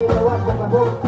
Thank you.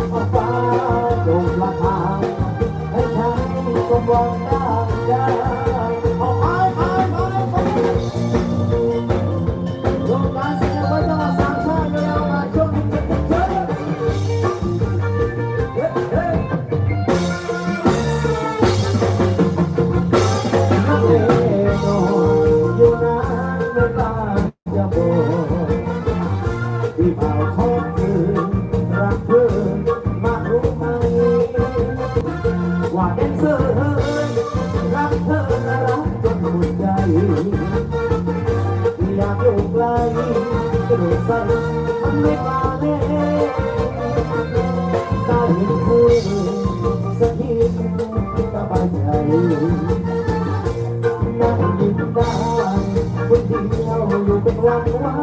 วันวา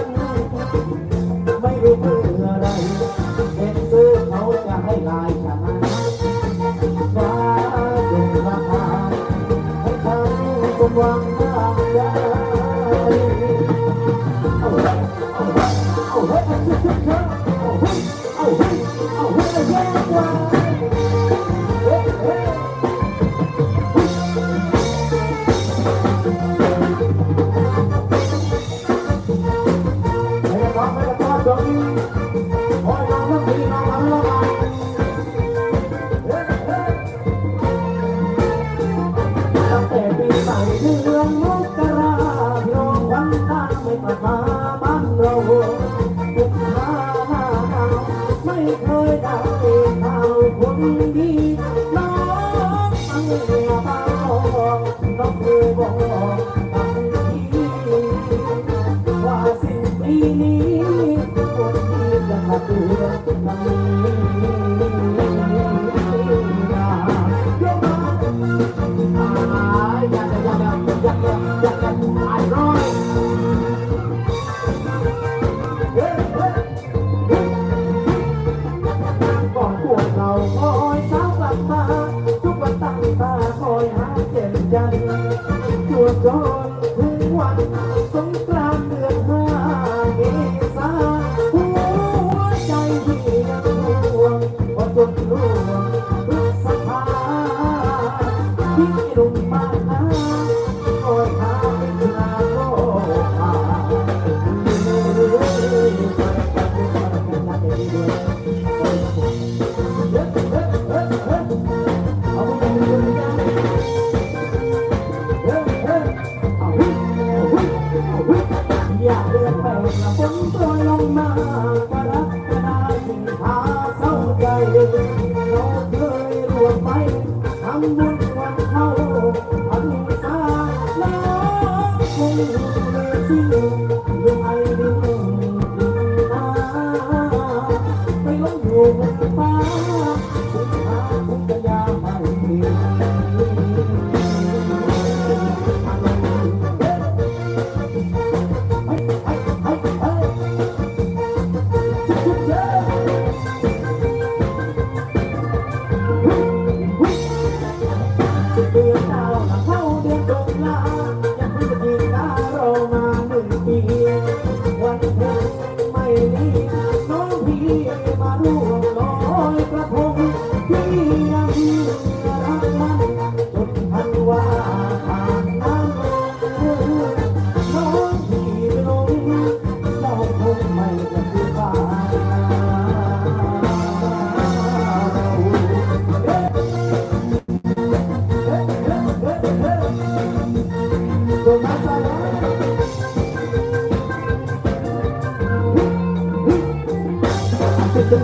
นไม่รู้เพื่ออะไรเห็นซื้อเขาจะให้ลายฉันฟ้าจงราคาให้ฉันสมหวังทางใจเอาละเอาละเอาละ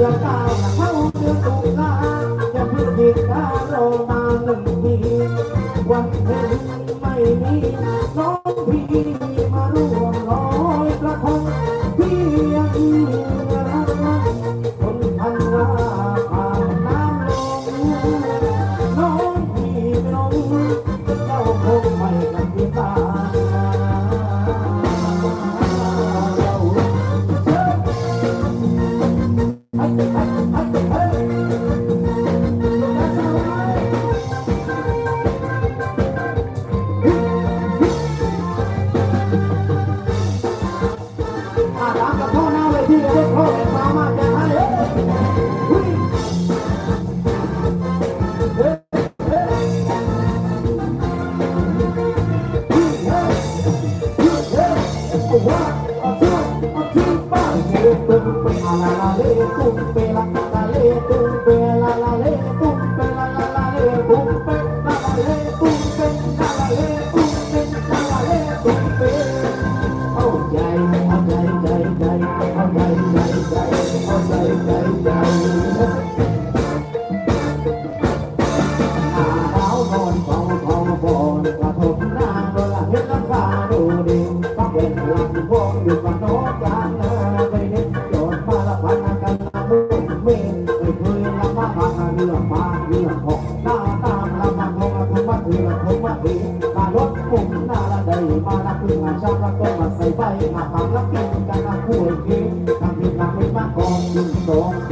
ยังตามเข้าเดือนตุลาจะพิจิตรารอมหนึ่งปีวันเพ็ญไม่มี yung song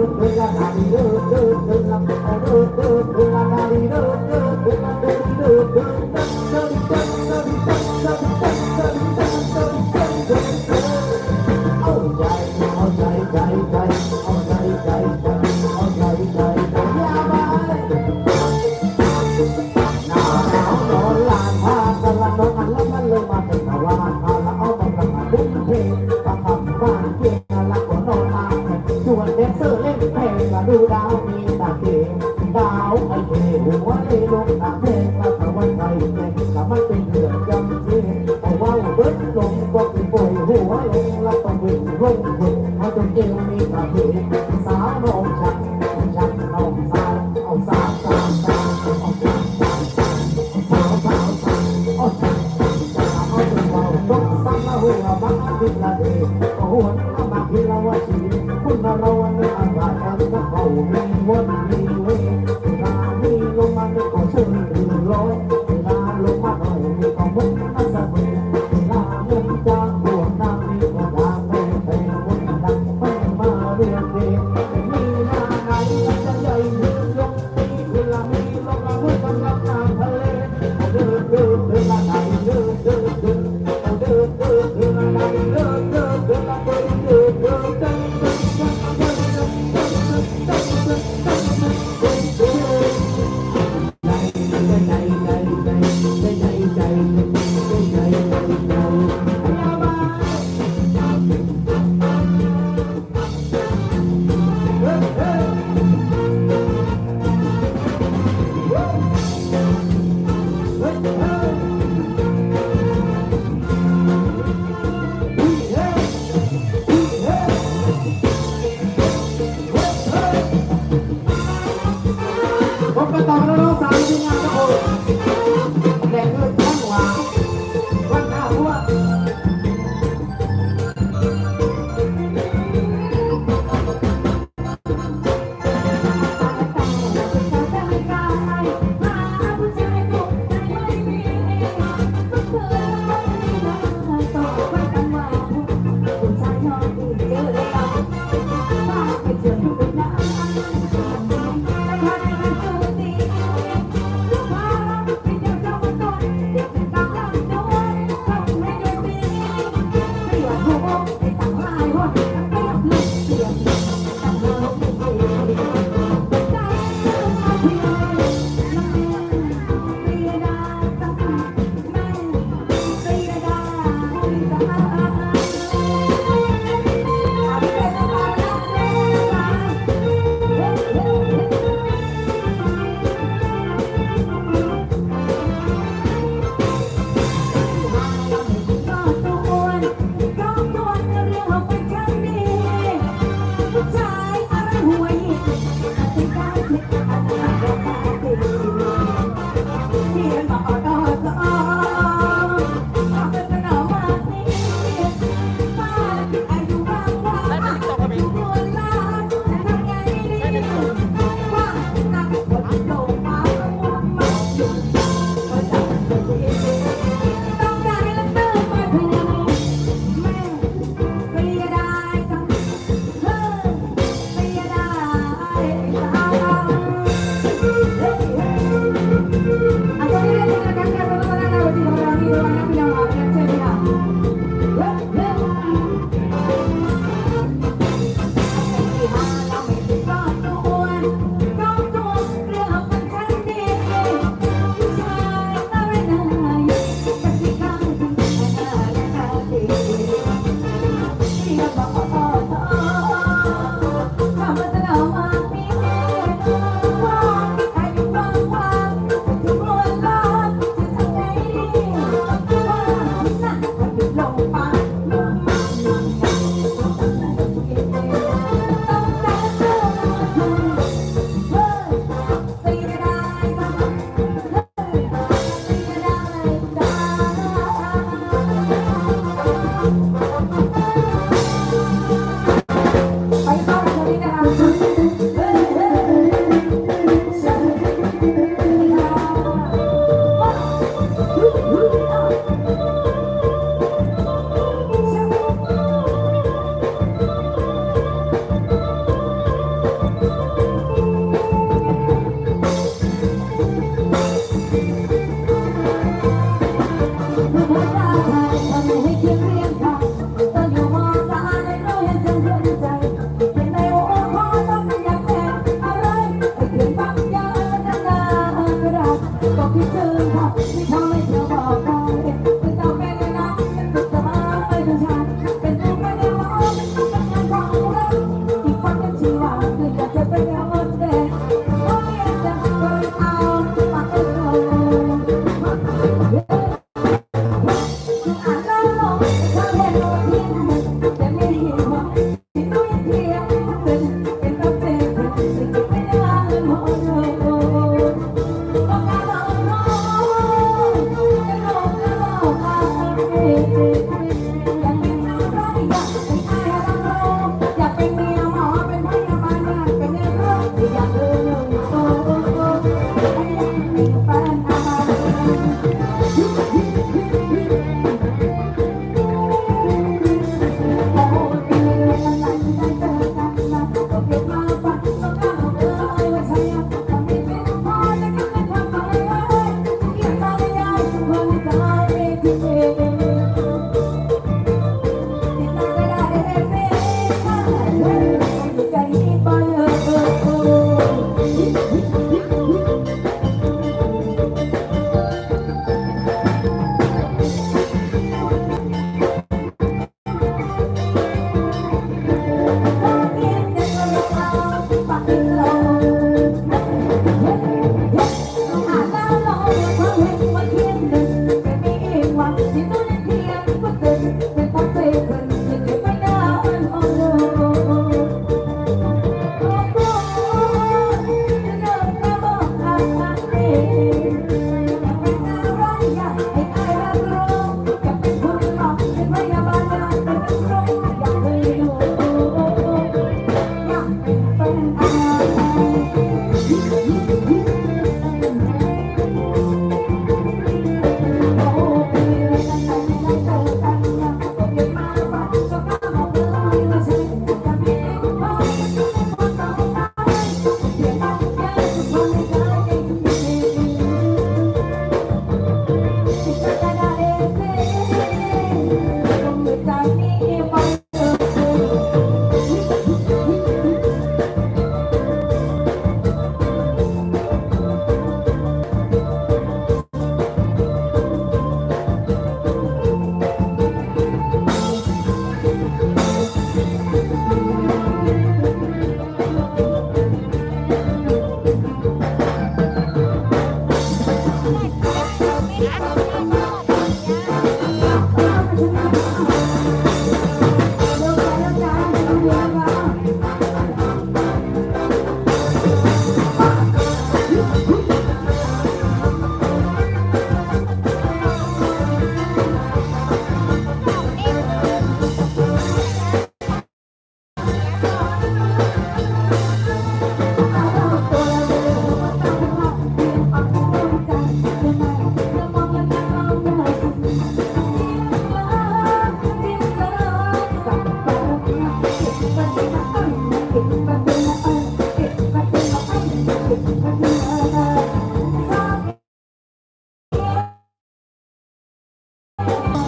do do la da di do do do la do do do la da di do do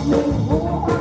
Oh, oh, oh.